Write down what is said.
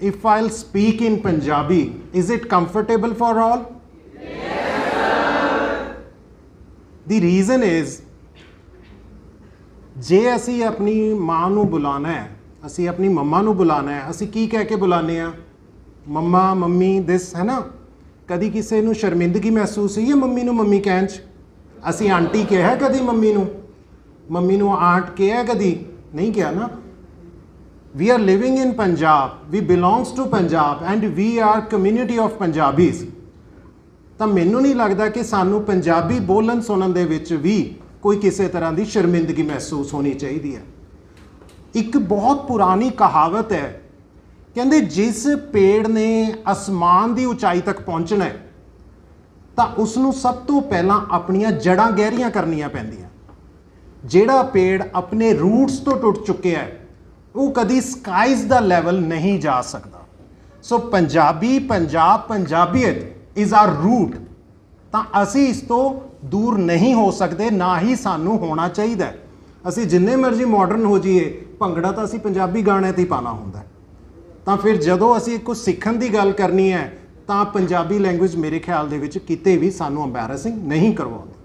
if I'll speak in Punjabi, is it comfortable for all? The reason is ਜੇ ਅਸੀਂ ਆਪਣੀ ਮਾਂ ਨੂੰ ਬੁਲਾਣਾ ਹੈ ਅਸੀਂ ਆਪਣੀ ਮੰਮਾ ਨੂੰ ਬੁਲਾਣਾ ਹੈ ਅਸੀਂ ਕੀ ਕਹਿ ਕੇ ਬੁਲਾਉਂਦੇ ਆ ਮੰਮਾ ਮੰਮੀ ਦਿਸ ਹੈ ਨਾ ਕਦੀ ਕਿਸੇ ਨੂੰ ਸ਼ਰਮਿੰਦਗੀ ਮਹਿਸੂਸ ਹੋਈ ਹੈ ਮੰਮੀ ਨੂੰ ਮੰਮੀ ਕਹਿਣ ਚ? ਅਸੀਂ ਆਂਟੀ ਕਿਹਾ ਕਦੀ ਮੰਮੀ ਨੂੰ? ਮੰਮੀ ਨੂੰ ਆਂਟ ਕਿਹਾ ਕਦੀ? ਨਹੀਂ ਕਿਹਾ ਨਾ? We are living in punjab. We belongs to punjab and we are community of punjabis. ਤਾਂ ਮੈਨੂੰ ਨਹੀਂ ਲੱਗਦਾ ਕਿ ਸਾਨੂੰ ਪੰਜਾਬੀ ਬੋਲਣ ਸੁਣਨ ਦੇ ਵਿੱਚ ਵੀ ਕੋਈ ਕਿਸੇ ਤਰ੍ਹਾਂ ਦੀ ਸ਼ਰਮਿੰਦਗੀ ਮਹਿਸੂਸ ਹੋਣੀ ਚਾਹੀਦੀ ਹੈ। ਇੱਕ ਬਹੁਤ ਪੁਰਾਣੀ ਕਹਾਵਤ ਹੈ, ਕਹਿੰਦੇ ਜਿਸ ਪੇੜ ਨੇ ਅਸਮਾਨ ਦੀ ਉਚਾਈ ਤੱਕ ਪਹੁੰਚਣਾ ਹੈ, ਤਾਂ ਉਸ ਨੂੰ ਸਭ ਤੋਂ ਪਹਿਲਾਂ ਆਪਣੀਆਂ ਜੜਾਂ ਗਹਿਰੀਆਂ ਕਰਨੀਆਂ ਪੈਂਦੀਆਂ। ਜਿਹੜਾ ਪੇੜ ਆਪਣੇ ਰੂਟਸ ਤੋਂ ਟੁੱਟ ਚੁੱਕਿਆ ਹੈ ਉਹ ਕਦੀ ਸਕਾਈਜ਼ ਦਾ ਲੈਵਲ ਨਹੀਂ ਜਾ ਸਕਦਾ। ਸੋ ਪੰਜਾਬੀ, ਪੰਜਾਬ, ਪੰਜਾਬੀਅਤ ਇਜ਼ ਆਰ ਰੂਟ ਤਾਂ ਅਸੀਂ ਇਸ ਤੋਂ ਦੂਰ ਨਹੀਂ ਹੋ ਸਕਦੇ, ਨਾ ਹੀ ਸਾਨੂੰ ਹੋਣਾ ਚਾਹੀਦਾ ਅਸੀਂ ਜਿੰਨੇ ਮਰਜ਼ੀ ਮਾਡਰਨ ਹੋ ਜਾਈਏ, ਭੰਗੜਾ ਤਾਂ ਅਸੀਂ ਪੰਜਾਬੀ ਗਾਣੇ ਤੇ ਹੀ ਪਾਣਾ ਹੁੰਦਾ ਤਾਂ ਫਿਰ ਜਦੋਂ ਅਸੀਂ ਕੁਝ ਸਿੱਖਣ ਦੀ ਗੱਲ ਕਰਨੀ ਹੈ, ਤਾਂ ਪੰਜਾਬੀ ਲੈਂਗੁਏਜ ਮੇਰੇ ਖਿਆਲ ਦੇ ਵਿੱਚ ਕਿਤੇ ਵੀ ਸਾਨੂੰ ਐਮਬੈਰਸਿੰਗ ਨਹੀਂ ਕਰਵਾਉਂਦੀ।